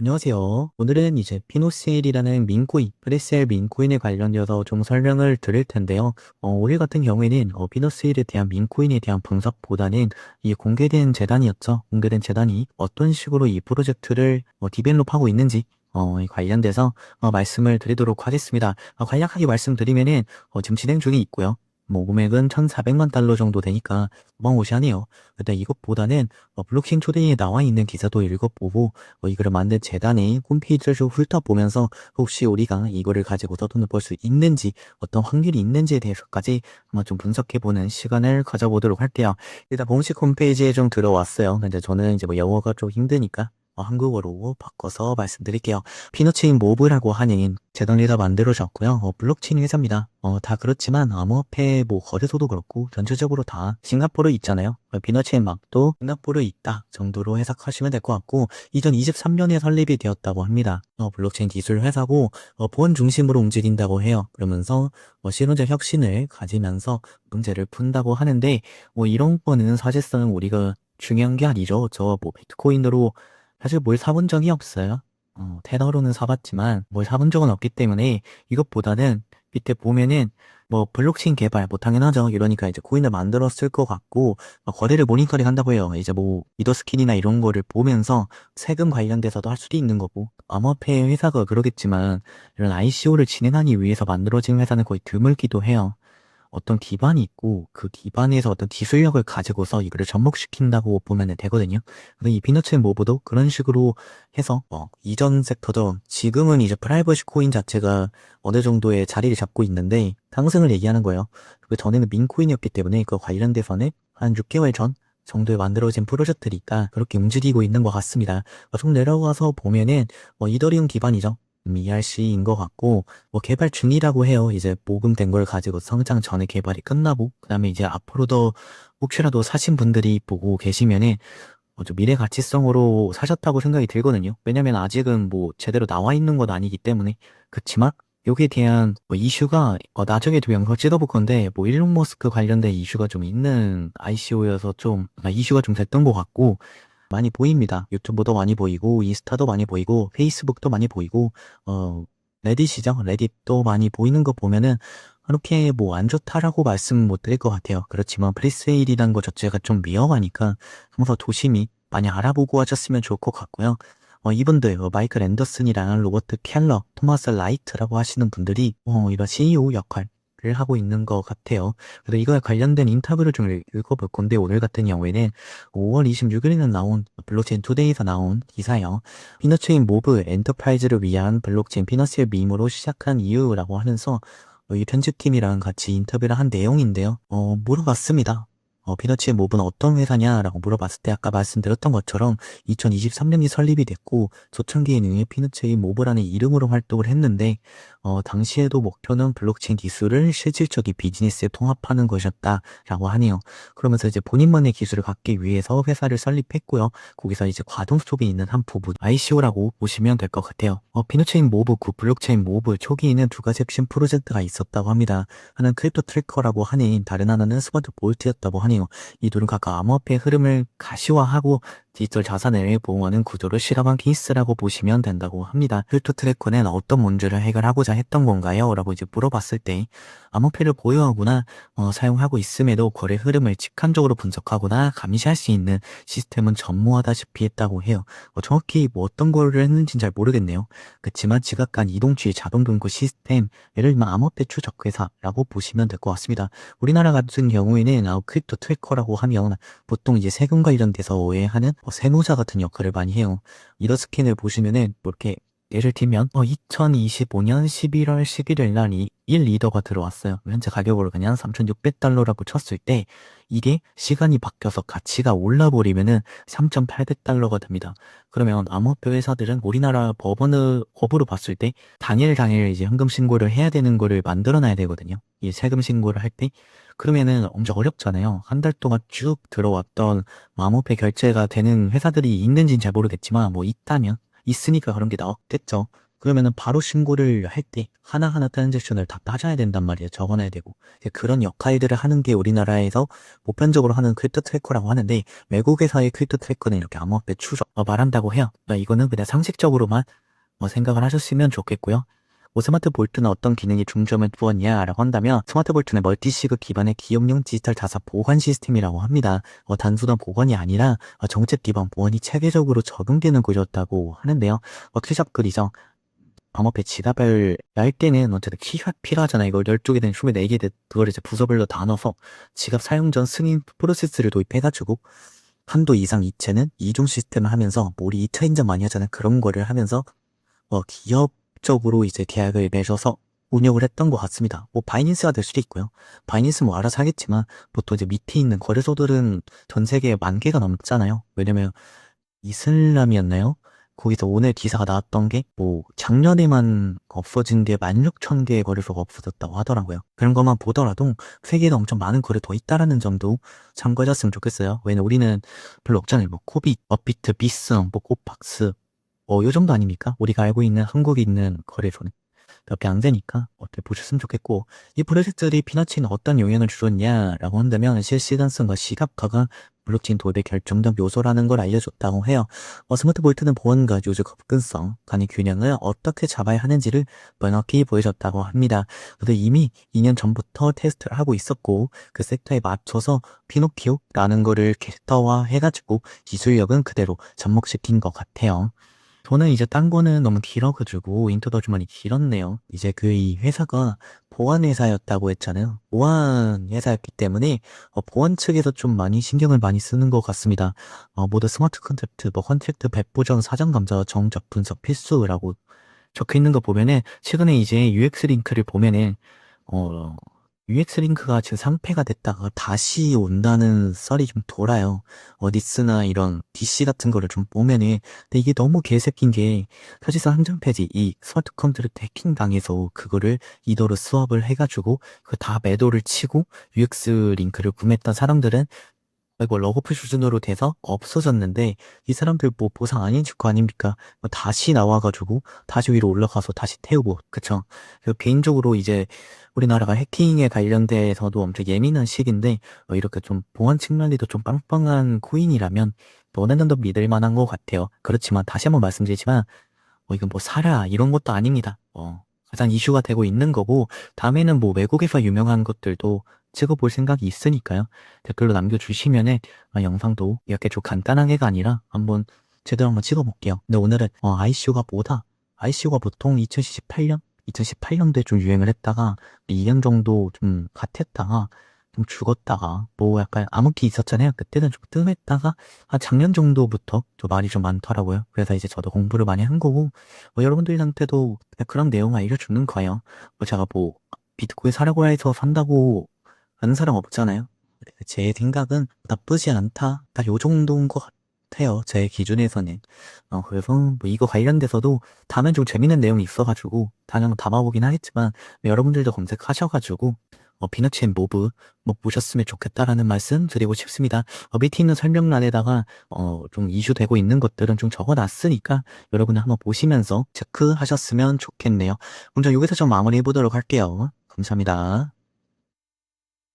안녕하세요. 오늘은 이제 피노세일이라는 민코인, 프레셀 민코인에 관련해서 좀 설명을 드릴 텐데요. 어, 오늘 같은 경우에는 어, 피노세일에 대한 민코인에 대한 분석보다는 이 공개된 재단이었죠. 공개된 재단이 어떤 식으로 이 프로젝트를 어, 디벨롭하고 있는지 어, 이 관련돼서 어, 말씀을 드리도록 하겠습니다. 어, 간략하게 말씀드리면은 어, 지금 진행 중에 있고요. 뭐 금액은 1,400만 달러 정도 되니까 어마무시하네요. 근데 이것보다는 어, 블록체인 초대에 나와 있는 기사도 읽어보고 어, 이거를 만든 재단의 홈페이지를 좀 훑어보면서 혹시 우리가 이거를 가지고서 돈을 벌 수 있는지 어떤 확률이 있는지에 대해서까지 한번 좀 분석해보는 시간을 가져보도록 할게요. 일단 공식 홈페이지에 좀 들어왔어요. 근데 저는 이제 뭐 영어가 좀 힘드니까 어, 한국어로 바꿔서 말씀드릴게요. 피너체인 모브라고 하는 재단 리더 만들어졌고요. 어, 블록체인 회사입니다. 어, 다 그렇지만 암호화폐 뭐 거래소도 그렇고 전체적으로 다 싱가포르 있잖아요. 어, 피너체인 막도 싱가포르 있다 정도로 해석하시면 될 것 같고 2023년에 설립이 되었다고 합니다. 어, 블록체인 기술 회사고 어, 보안 중심으로 움직인다고 해요. 그러면서 어, 실용적 혁신을 가지면서 문제를 푼다고 하는데 뭐 이런 거는 사실상 우리가 중요한 게 아니죠. 저 뭐 비트코인으로 사실 뭘 사본 적이 없어요. 어, 테더로는 사봤지만 뭘 사본 적은 없기 때문에 이것보다는 밑에 보면은 뭐 블록체인 개발 뭐 당연하죠. 이러니까 이제 코인을 만들었을 것 같고 어, 거래를 모니터링 한다고 해요. 이제 뭐 리더 스킨이나 이런 거를 보면서 세금 관련돼서도 할 수도 있는 거고 암호화폐 회사가 그러겠지만 이런 ICO를 진행하기 위해서 만들어진 회사는 거의 드물기도 해요. 어떤 기반이 있고 그 기반에서 어떤 기술력을 가지고서 이거를 접목시킨다고 보면 되거든요. 그래서 이 비너체인 모브도 그런 식으로 해서 어, 이전 섹터도 지금은 이제 프라이버시 코인 자체가 어느 정도의 자리를 잡고 있는데 상승을 얘기하는 거예요. 그 전에는 민코인이었기 때문에 그 관련돼서는 한 6개월 전 정도에 만들어진 프로젝트니까 그렇게 움직이고 있는 것 같습니다. 어, 좀 내려가서 보면은 뭐 이더리움 기반이죠. ERC인 것 같고 뭐 개발 중이라고 해요. 이제 모금된 걸 가지고 성장 전에 개발이 끝나고 그다음에 이제 앞으로도 혹시라도 사신 분들이 보고 계시면은 어, 좀 미래 가치성으로 사셨다고 생각이 들거든요. 왜냐면 아직은 뭐 제대로 나와 있는 건 아니기 때문에 그치만 여기에 대한 뭐 이슈가 어, 나중에 도 영상 찍어볼 건데 뭐 일론 머스크 관련된 이슈가 좀 있는 ICO여서 좀 아, 이슈가 좀 됐던 것 같고 많이 보입니다. 유튜브도 많이 보이고 인스타도 많이 보이고 페이스북도 많이 보이고 어 레딧이죠. 레딧도 많이 보이는 거 보면은 그렇게 뭐 안 좋다라고 말씀 못 드릴 것 같아요. 그렇지만 프리세일이라는 것 자체가 좀 위험하니까 항상 조심히 많이 알아보고 하셨으면 좋을 것 같고요. 어, 이분들, 어, 마이클 앤더슨이랑 로버트 켈러, 토마스 라이트라고 하시는 분들이 어, 이런 CEO 역할, 를 하고 있는 것 같아요. 그래서 이거에 관련된 인터뷰를 좀 읽어볼 건데 오늘 같은 경우에는 5월 26일에는 나온 블록체인 투데이에서 나온 기사요. 피너체인 모브 엔터프라이즈를 위한 블록체인 피너스의 밈으로 시작한 이유라고 하면서 어, 이 편집팀이랑 같이 인터뷰를 한 내용인데요. 어, 물어봤습니다. 어, 피너치의 몹은 어떤 회사냐라고 물어봤을 때 아까 말씀드렸던 것처럼 2023년이 설립이 됐고 초창기에는 피너치의 모브라는 이름으로 활동을 했는데 어, 당시에도 목표는 블록체인 기술을 실질적인 비즈니스에 통합하는 것이었다라고 하네요. 그러면서 이제 본인만의 기술을 갖기 위해서 회사를 설립했고요. 거기서 이제 과동 수업이 있는 한 부분 ICO라고 보시면 될 것 같아요. 어, 피너체인 모브, 그 블록체인 모브 초기에는 두 가지 핵심 프로젝트가 있었다고 합니다. 하나는 크립토 트래커라고 하니 다른 하나는 스마트 볼트였다고 하네요. 이 둘은 각각 암호화폐 흐름을 가시화하고 디지털 자산을 보호하는 구조를 실험한 케이스라고 보시면 된다고 합니다. 힐토 트래커는 어떤 문제를 해결하고자 했던 건가요? 라고 이제 물어봤을 때 암호화폐를 보유하거나 어, 사용하고 있음에도 거래 흐름을 직관적으로 분석하거나 감시할 수 있는 시스템은 전무하다시피 했다고 해요. 어, 정확히 뭐 어떤 거를 했는지는 잘 모르겠네요. 그렇지만 지각간 이동주의 자동 동구 시스템, 예를 들면 암호화폐 추적 회사라고 보시면 될 것 같습니다. 우리나라 같은 경우에는 아, 크립토 트래커라고 하면 보통 이제 세금 관련돼서 오해하는 어, 세무사 같은 역할을 많이 해요. 이더 스킨을 보시면은 뭐 이렇게 예를 들면 어, 2025년 11월 11일 날 이 1 리더가 들어왔어요. 현재 가격으로 그냥 3,600달러라고 쳤을 때 이게 시간이 바뀌어서 가치가 올라버리면은 3,800달러가 됩니다. 그러면 암호표 회사들은 우리나라 법원을 법으로 봤을 때 당일 당일 이제 현금 신고를 해야 되는 거를 만들어 놔야 되거든요. 이 세금 신고를 할 때 그러면은 엄청 어렵잖아요. 한 달 동안 쭉 들어왔던 암호표 결제가 되는 회사들이 있는지는 잘 모르겠지만 뭐 있다면 있으니까 그런 게 나왔겠죠. 그러면은 바로 신고를 할 때 하나하나 트랜잭션을 다 따져야 된단 말이에요. 적어놔야 되고. 그런 역할들을 하는 게 우리나라에서 보편적으로 하는 크립토 트래커라고 하는데 외국에서의 크립토 트래커는 이렇게 암호화폐 추적 어, 말한다고 해요. 그러니까 이거는 그냥 상식적으로만 어, 생각을 하셨으면 좋겠고요. 뭐 스마트 볼트는 어떤 기능이 중점을 두었냐 라고 한다면 스마트 볼트는 멀티시그 기반의 기업용 디지털 자산 보관 시스템이라고 합니다. 어, 단순한 보관이 아니라 어, 정책 기반 보안이 체계적으로 적용되는 구조였다고 하는데요. 어, 큐샵 글이죠. 암호폐 지갑을 열 때는 어쨌든 키가 필요하잖아요. 이걸 12개든 24개든 그걸 이제 부서별로 다 넣어서 지갑 사용 전 승인 프로세스를 도입해가지고 한도 이상 이체는 이중 시스템을 하면서 뭐 우리 2차 인증 많이 하잖아요. 그런 거를 하면서 어, 기업 적으로 이제 계약을 맺어서 운영을 했던 것 같습니다. 뭐 바이낸스가 될 수도 있고요. 바이낸스 뭐 알아서 하겠지만 보통 이제 밑에 있는 거래소들은 전 세계에 만 개가 넘잖아요. 왜냐면 이슬람이었나요? 거기서 오늘 기사가 나왔던 게 뭐 작년에만 없어진 게 16,000개의 거래소가 없어졌다고 하더라고요. 그런 것만 보더라도 세계에는 엄청 많은 거래소가 있다라는 점도 참고하셨으면 좋겠어요. 왜냐면 우리는 별로 없잖아요. 뭐 코빗, 업비트, 비스 뭐 코팍스 뭐 요 정도 아닙니까? 우리가 알고 있는 한국에 있는 거래소는 몇개 안 되니까 어떻게 보셨으면 좋겠고 이 프로젝트들이 피너치는 어떤 영향을 주었냐라고 한다면 실시간성과 시각화가 블록체인 도입의 결정적 요소라는 걸 알려줬다고 해요. 어, 스마트 볼트는 보안과 요즈 접근성 간의 균형을 어떻게 잡아야 하는지를 명확히 보여줬다고 합니다. 그래서 이미 2년 전부터 테스트를 하고 있었고 그 섹터에 맞춰서 피노키오라는 거를 캐릭터화 해가지고 기술력은 그대로 접목시킨 것 같아요. 저는 이제 딴 거는 너무 길어가지고 인터 더 주머니 길었네요. 이제 그 이 회사가 보안 회사였다고 했잖아요. 보안 회사였기 때문에 어, 보안 측에서 좀 많이 신경을 많이 쓰는 것 같습니다. 어, 모두 스마트 컨셉트, 뭐 컨택트 배포전 사전 감자 정적 분석 필수라고 적혀 있는 거 보면은 최근에 이제 UX 링크를 보면은 어 UX 링크가 지금 상폐가 됐다가 다시 온다는 썰이 좀 돌아요. 어디스나 이런 DC 같은 거를 좀 보면은 근데 이게 너무 개새낀 게 사실상 한정 페이지 이 스마트 컴퓨터를 해킹 당해서 그거를 이더로 수업을 해가지고 그 다 매도를 치고 UX 링크를 구매했던 사람들은 이거 러거풀 수준으로 돼서 없어졌는데 이 사람들 뭐 보상 아닌 직구 아닙니까? 뭐 다시 나와가지고 다시 위로 올라가서 다시 태우고 그쵸? 그래서 개인적으로 이제 우리나라가 해킹에 관련돼서도 엄청 예민한 시기인데 어, 이렇게 좀 보안 측면에도 좀 빵빵한 코인이라면 너네는 더 믿을 만한 것 같아요. 그렇지만 다시 한번 말씀드리지만 어, 이건 뭐 사라 이런 것도 아닙니다. 어, 가장 이슈가 되고 있는 거고 다음에는 뭐 외국에서 유명한 것들도 찍어볼 생각이 있으니까요. 댓글로 남겨주시면은 아, 영상도 이렇게 좀 간단하게가 아니라 한번 제대로 한번 찍어볼게요. 근데 오늘은 어, ICU가 뭐다? ICU가 보통 2018년? 2018년도에 좀 유행을 했다가 2년 정도 좀 갓했다가 좀 죽었다가 뭐 약간 암흑기 있었잖아요. 그때는 좀 뜸했다가 한 작년 정도부터 좀 말이 좀 많더라고요. 그래서 이제 저도 공부를 많이 한 거고 뭐 여러분들한테도 그냥 그런 내용 알려주는 거예요. 뭐 제가 뭐 비트코인 사려고 해서 산다고 하는 사람 없잖아요. 제 생각은 나쁘지 않다. 딱 요 정도인 것 같아요. 제 기준에서는. 어, 그래서 뭐 이거 관련돼서도 다음엔 좀 재밌는 내용이 있어가지고 당연 담아보긴 하겠지만 여러분들도 검색하셔가지고 어, 비너치 앤 모브 뭐 보셨으면 좋겠다라는 말씀 드리고 싶습니다. 어, 밑에 있는 설명란에다가 어, 좀 이슈되고 있는 것들은 좀 적어놨으니까 여러분들 한번 보시면서 체크하셨으면 좋겠네요. 먼저 여기서 좀 마무리해보도록 할게요. 감사합니다.